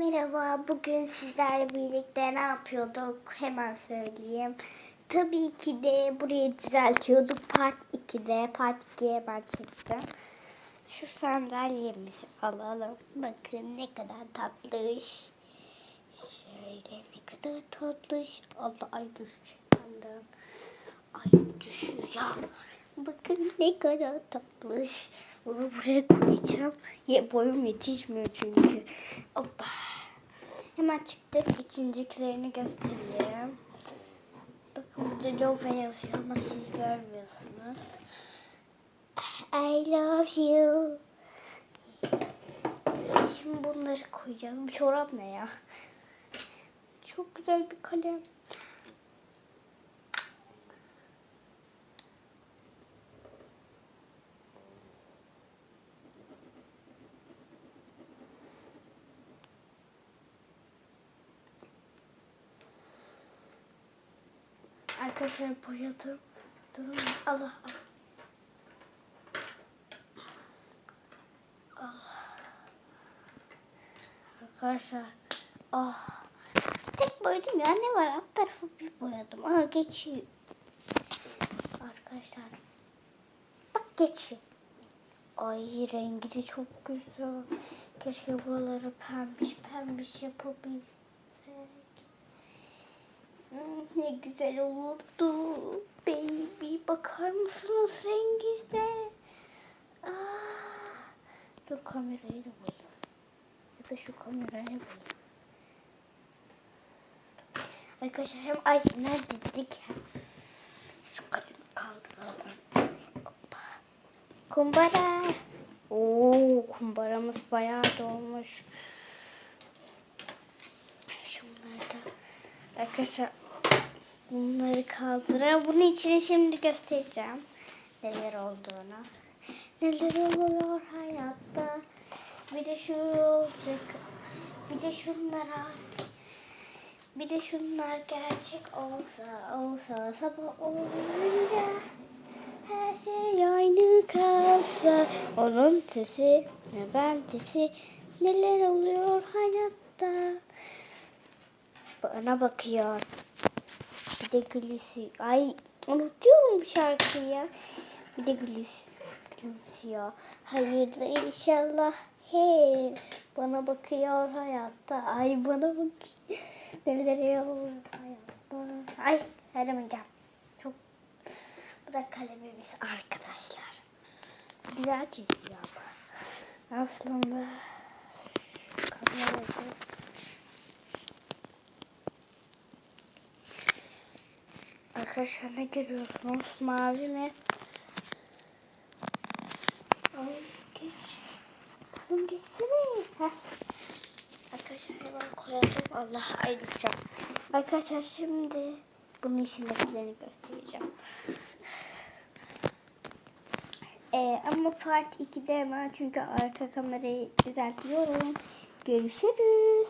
Merhaba, bugün sizlerle birlikte ne yapıyorduk? Hemen söyleyeyim. Tabii ki de burayı düzeltiyorduk. Part 2'de, Part 2'ye hemen çektim. Şu sandalyemizi alalım. Bakın ne kadar tatlış. Şöyle ne kadar tatlış. Allah ay benden. Ay düşüyor. Bakın ne kadar tatlış. Bunu buraya koyacağım. Ye, boyum yetişmiyor çünkü. Hoppa. Hemen çıktık. İkincikilerini göstereyim. Bakın burada love yazıyor ama siz görmüyorsunuz. I love you. Şimdi bunları koyacağım. Bu çorap ne ya? Çok güzel bir kalem. Arkadaşlar boyadım. Durun. Allah. Allah. Arkadaşlar. Ah. Tek boyadım ya. Ne var? Alt tarafı bir boyadım. Aa geçiyor. Arkadaşlar. Bak geçiyor. Ay rengi de çok güzel. Keşke buraları pembiş pembiş yapabilsek. Ne güzel olurdu. Baby bakar mısınız rengine? Aa, dur kamerayı da bulayım. Ya da şu kamerayı bulayım. Arkadaşlar hem ay neredeydik? Şu kalemi kaldıralım. Hoppa. Kumbara. Oo, kumbaramız bayağı dolmuş. Şunları da Arkadaşlar bunları kaldırın. Bunun için şimdi göstereceğim neler olduğunu. Neler oluyor hayatta. Bir de şu olacak. Bir de şunlara. Bir de şunlar gerçek olsa olsa sabah olunca her şey aynı kalsa onun sesi ne ben sesi neler oluyor hayatta bana bakıyor. Bir de Glisi. Ay unutuyorum bu şarkıyı ya. Bir de Glisi. Gülümsüyor. Hayırdır inşallah. Hey bana bakıyor hayatta. Ay bana bakıyor. Neler oluyor hayatta. Ay söylemeyeceğim. Çok. Bu da kalemimiz arkadaşlar. Güzel çiziyor ama. Aslında kamerayı Arkadaşlar ne görüyorsunuz? Mavi mi? Ay geç. Kızım geçsene. Heh. Arkadaşlar hemen koyalım. Allah ayrılacağım. Arkadaşlar şimdi bunun içindekilerini göstereceğim. Ee, ama part 2'de hemen çünkü arka kamerayı düzeltiyorum. Görüşürüz.